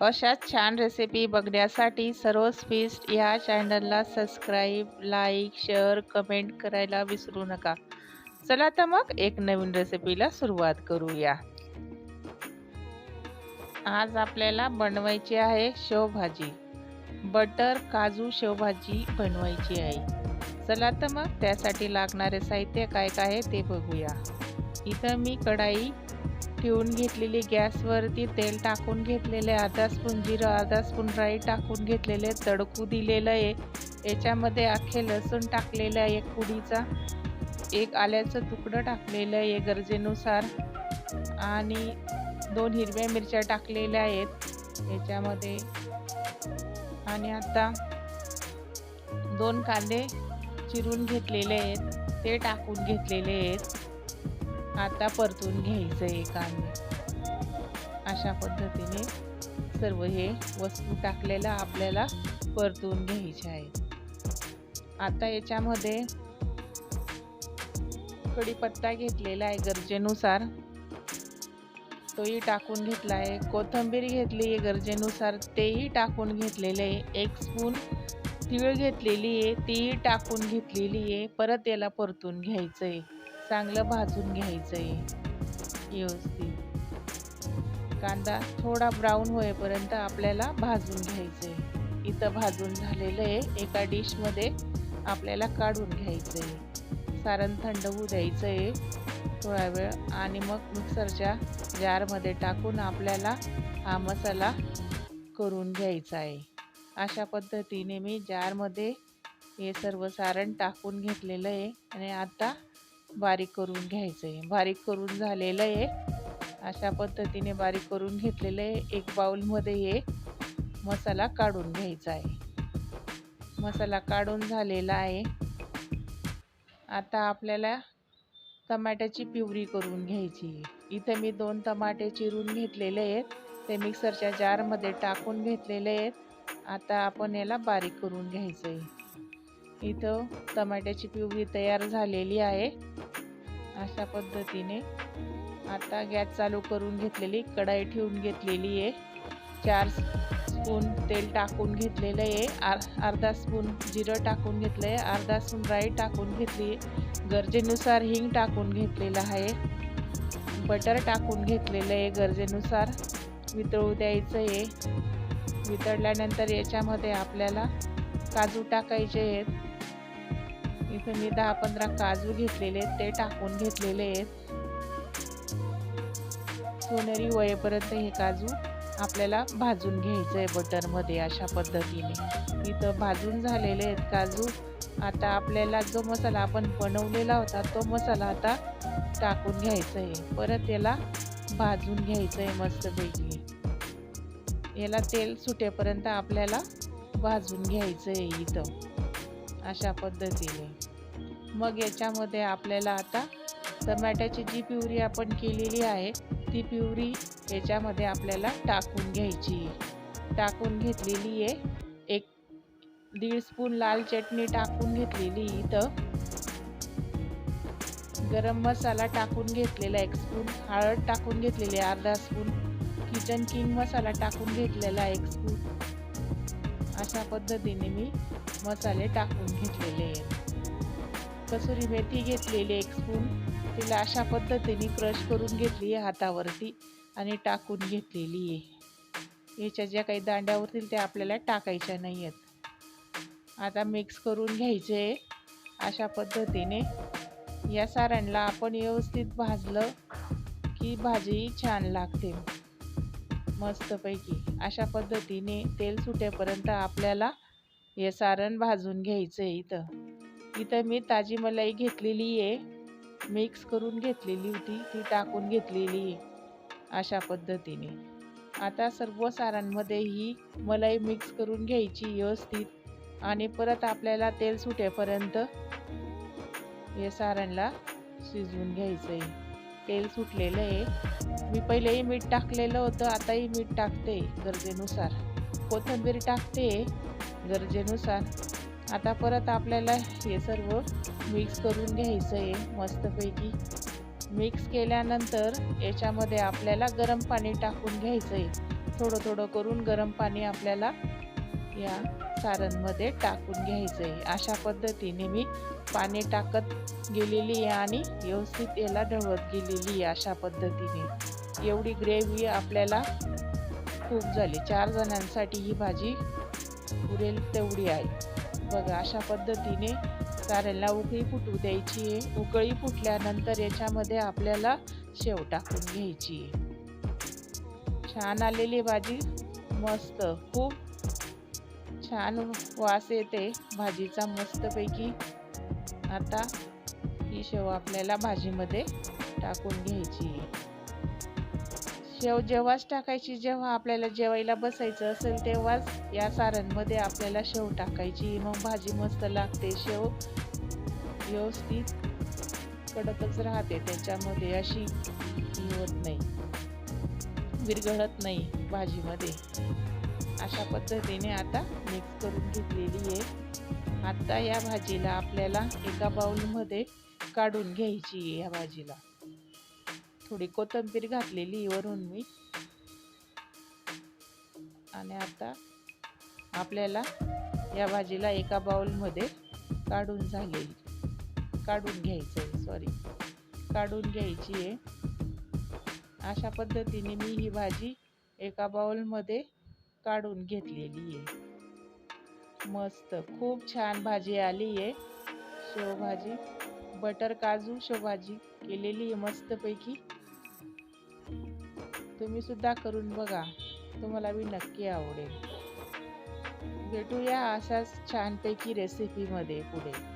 अशाच छान रेसिपी बघण्यासाठी सर्व फिस्ट या चॅनलला सबस्क्राईब लाईक शेअर कमेंट करायला विसरू नका. चला तर मग एक नवीन रेसिपीला सुरुवात करूया. आज आपल्याला बनवायची आहे शेवभाजी. बटर काजू शेवभाजी बनवायची आहे. चला तर मग त्यासाठी लागणारे साहित्य काय काय आहे ते बघूया. इथं मी कढाई ठेवून घेतलेली गॅसवरती तेल टाकून घेतलेले अर्धा स्पून जिरं अर्धा स्पून राई टाकून घेतलेले तडकू दिलेलं आहे. याच्यामध्ये अख्खे लसूण टाकलेलं आहे एक पुडीचा एक आल्याचं तुकडं टाकलेलं आहे गरजेनुसार. आणि दोन हिरव्या मिरच्या टाकलेल्या आहेत याच्यामध्ये. आणि आता दोन कांदे चिरून घेतलेले आहेत ते टाकून घेतलेले आहेत. आता परतून घ्यायचं आहे कांदे अशा पद्धतीने सर्व हे वस्तू टाकलेल्या आपल्याला परतून घ्यायचे आहे आता याच्यामध्ये कढीपत्ता घेतलेला आहे गरजेनुसार. तोही टाकून घेतला आहे. कोथिंबीर घेतली आहे गरजेनुसार. तेही टाकून घेतलेले आहे. एक स्पून तीळ घेतलेली आहे. तीही टाकून घेतलेली आहे. परत याला परतून घ्यायचं आहे. चांगलं भाजून घ्यायचं आहे व्यवस्थित. कांदा थोडा ब्राऊन होईपर्यंत आपल्याला भाजून घ्यायचं आहे इथं भाजून झालेलं आहे. एका डिशमध्ये आपल्याला काढून घ्यायचं आहे सारण थंड होऊ द्यायचं आहे थोडा वेळ आणि मग मिक्सरच्या जारमध्ये टाकून आपल्याला हा मसाला करून घ्यायचा आहे अशा पद्धतीने मी जारमध्ये हे सर्व सारण टाकून घेतलेलं आहे. आणि आता बारीक करून घ्यायचं आहे बारीक करून झालेलं आहे. अशा पद्धतीने बारीक करून घेतलेलं आहे. एक बाऊलमध्ये हे मसाला काढून घ्यायचा आहे. मसाला काढून झालेला आहे. आता आपल्याला टमाट्याची पिवरी करून घ्यायची आहे. इथं मी दोन टमाटे चिरून घेतलेले आहेत. ते मिक्सरच्या जारमध्ये टाकून घेतलेले आहेत. आता आपण याला बारीक करून घ्यायचं आहे इथं टमाट्याची पिवरी तयार झालेली आहे. अशा पद्धतीने. आता गॅस चालू करून घेतलेली कढाई ठेवून घेतलेली आहे. चार स्पून तेल टाकून घेतलेलं आहे. आर अर्धा स्पून जिरं टाकून घेतलं आहे अर्धा स्पून राई टाकून घेतली गरजेनुसार हिंग टाकून घेतलेलं आहे. बटर टाकून घेतलेलं आहे गरजेनुसार. वितळू द्यायचं आहे. वितळल्यानंतर याच्यामध्ये आपल्याला काजू टाकायचे आहेत. इथे मी दहा पंधरा काजू घेतलेले आहेत ते टाकून घेतलेले आहेत. सोनेरी वयेपर्यंत हे काजू आपल्याला भाजून घ्यायचं आहे बटरमध्ये अशा पद्धतीने. इथं भाजून झालेले आहेत काजू. आता आपल्याला जो मसाला आपण बनवलेला होता तो मसाला आता टाकून घ्यायचा आहे परत याला भाजून घ्यायचं आहे मस्तपैकी. याला तेल सुटेपर्यंत आपल्याला भाजून घ्यायचं आहे इथं. अशा पद्धतीने. मग याच्यामध्ये आपल्याला आता टमॅट्याची जी प्युरी आपण केलेली आहे ती प्युरी याच्यामध्ये आपल्याला टाकून घ्यायची. टाकून घेतलेली आहे. एक दीड स्पून लाल चटणी टाकून घेतलेली इथं. गरम मसाला टाकून घेतलेला एक स्पून हळद टाकून घेतलेली अर्धा स्पून किचन किंग मसाला टाकून घेतलेला एक स्पून. अशा पद्धतीने मी मसाले टाकून घेतलेले आहेत. कसुरी मेथी घेतलेली एक स्पून तिला अशा पद्धतीने क्रश करून घेतली आहे हातावरती आणि टाकून घेतलेली आहे. याच्या ज्या काही दांड्या उरतील त्या आपल्याला टाकायच्या नाही आहेत. आता मिक्स करून घ्यायचे. अशा पद्धतीने या सारणला आपण व्यवस्थित भाजलं की भाजी छान लागते. मस्तपैकी. अशा पद्धतीने तेल सुटेपर्यंत आपल्याला हे सारण भाजून घ्यायचं आहे इथं. इथं मी ताजी मलाई घेतलेली आहे. मिक्स करून घेतलेली होती. ती टाकून घेतलेली आहे. अशा पद्धतीने. आता सर्व सारांमध्ये ही मलाई मिक्स करून घ्यायची व्यवस्थित. आणि परत आपल्याला तेल सुटेपर्यंत हे सारणला शिजवून घ्यायचं आहे. तेल सुटलेलं आहे. मी पहिलेही मीठ टाकलेलं होतं आताही मीठ टाकते गरजेनुसार. कोथिंबीर टाकते गरजेनुसार. आता परत आपल्याला हे सर्व मिक्स करून घ्यायचं आहे मस्तपैकी. मिक्स केल्यानंतर याच्यामध्ये आपल्याला गरम पाणी टाकून घ्यायचं आहे. थोडं थोडं करून गरम पाणी आपल्याला या सारणमध्ये टाकून घ्यायचं आहे अशा पद्धतीने मी पाणी टाकत गेलेली आहे आणि व्यवस्थित याला ढवळत गेलेली आहे अशा पद्धतीने. एवढी ग्रेव्ही आपल्याला खूप झाली. चार जणांसाठी ही भाजी पुरेल तेवढी आहे. बघा अशा पद्धतीने साऱ्याला उकळी फुटू द्यायची आहे. उकळी फुटल्यानंतर याच्यामध्ये आपल्याला शेव टाकून घ्यायची आहे. छान आलेली भाजी. मस्त. खूप छान वास येते. भाजीचा मस्तपैकी आता ही शेव आपल्याला भाजीमध्ये टाकून घ्यायची. शेव जेव्हाच टाकायची जेव्हा आपल्याला जेवायला बसायचं असेल तेव्हाच या सारणमध्ये आपल्याला शेव टाकायची. मग भाजी मस्त लागते. शेव व्यवस्थित कडकच राहते. त्याच्यामध्ये अशी होत नाही. विरघळत नाही भाजीमध्ये. अशा पद्धतीने आता मिक्स करून घेतलेली आहे. आता या भाजीला आपल्याला एका बाउलमध्ये काढून घ्यायची आहे या भाजीला. थोडी कोथिंबीर घातलेली वरून मी. आणि आता आपल्याला या भाजीला एका बाउलमध्ये काढून झालेली काढून घ्यायचं आहे सॉरी काढून घ्यायची आहे. अशा पद्धतीने मी ही भाजी एका बाउलमध्ये काढून घेतलेली आहे. मस्त खूप छान भाजी आली आहे. शेवभाजी बटर काजू शेवभाजी केलेली आहे मस्तपैकी. तुम्ही सुद्धा करून बघा तुम्हाला मी नक्की आवडेल. भेटूया अशाच छानपैकी रेसिपीमध्ये पुढे.